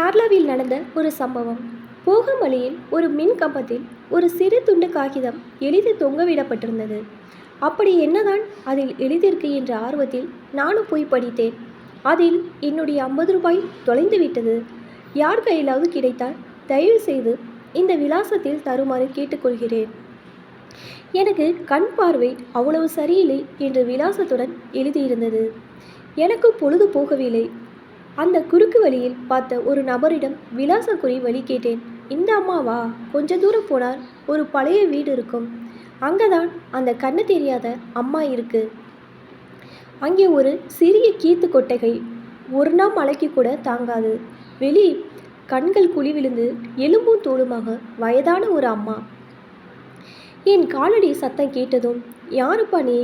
கேரளாவில் நடந்த ஒரு சம்பவம். போகும் வழியில் ஒரு மின் கம்பத்தில் ஒரு சிறு துண்டு காகிதம் எளிது தொங்கவிடப்பட்டிருந்தது. அப்படி என்னதான் அதில் எளிதிருக்கு என்ற ஆர்வத்தில் நானும் போய் படித்தேன். அதில் என்னுடைய ஐம்பது ரூபாய் தொலைந்து விட்டது. யார் கையிலாவது கிடைத்தால் தயவு செய்து இந்த விலாசத்தில் தருமாறு கேட்டுக்கொள்கிறேன். எனக்கு கண் பார்வை அவ்வளவு சரியில்லை என்ற விலாசத்துடன் எழுதியிருந்தது. எனக்கு பொழுது போகவில்லை. அந்த குறுக்கு வழியில் பார்த்த ஒரு நபரிடம் விலாச குறி வழி கேட்டேன். இந்த அம்மாவா கொஞ்ச தூரம் போனால் ஒரு பழைய வீடு இருக்கும். அங்கதான் அந்த கண்ணு தெரியாத அம்மா இருக்கு. அங்கே ஒரு சிறிய கீத்து கொட்டகை ஒரு நாள் மலைக்கு கூட தாங்காது. வெளி கண்கள் குழி விழுந்து எலும்பும் தோளுமாக வயதான ஒரு அம்மா. என் காலடி சத்தம் கேட்டதும் யாருப்பா நீ?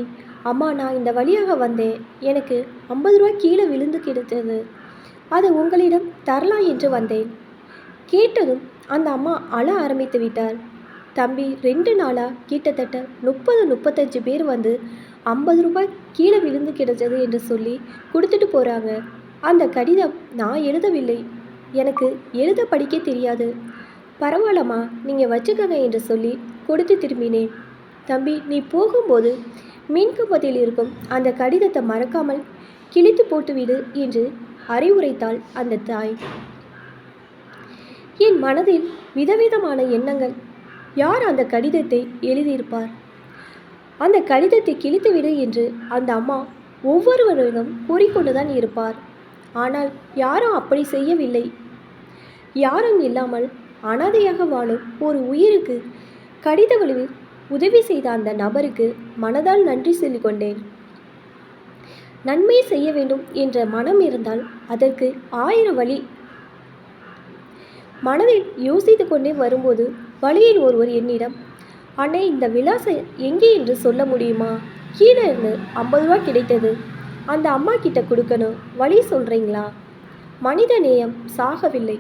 அம்மா நான் இந்த வழியாக வந்தேன். எனக்கு ஐம்பது ரூபாய் கீழே விழுந்து கிடைத்தது அது உங்களிடம் தரலாம் என்று வந்தேன். கேட்டதும் அந்த அம்மா அழ ஆரம்பித்து விட்டார். தம்பி ரெண்டு நாளாக கிட்டத்தட்ட முப்பது முப்பத்தஞ்சு பேர் வந்து ஐம்பது ரூபாய் கீழே விழுந்து கிடைச்சது என்று சொல்லி கொடுத்துட்டு போகிறாங்க அந்த கடிதம் நான் எழுதவில்லை. எனக்கு எழுத படிக்க தெரியாது. பரவாயில்லம்மா நீங்கள் வச்சுக்கங்க என்று சொல்லி கொடுத்து திரும்பினேன். தம்பி நீ போகும்போது மின்கம்பத்தில் இருக்கும் அந்த கடிதத்தை மறக்காமல் கிழித்து போட்டுவிடு என்று அறிவுரைத்தாள் அந்த தாய். என் மனதில் விதவிதமான எண்ணங்கள். யார் அந்த கடிதத்தை எழுதியிருப்பார்? அந்த கடிதத்தை கிழித்துவிடு என்று அந்த அம்மா ஒவ்வொருவரிடம் கூறிக்கொண்டுதான் இருப்பார். ஆனால் யாரும் அப்படி செய்யவில்லை. யாரும் இல்லாமல் அனாதையாக வாழும் ஒரு உயிருக்கு கடித வலுவில் உதவி செய்த அந்த நபருக்கு மனதால் நன்றி சொல்லிக்கொண்டேன். நன்மை செய்ய வேண்டும் என்ற மனம் இருந்தால் அதற்கு ஆயிரம் வழி. மனதில் யோசித்து கொண்டே வரும்போது வழியில் ஒருவர் என்னிடம் அண்ணே இந்த விலாசம் எங்கே என்று சொல்ல முடியுமா? கீழே இருந்து ஐம்பது ரூபா கிடைத்தது. அந்த அம்மா கிட்ட கொடுக்கணும். வழி சொல்கிறீங்களா மனித நேயம் சாகவில்லை.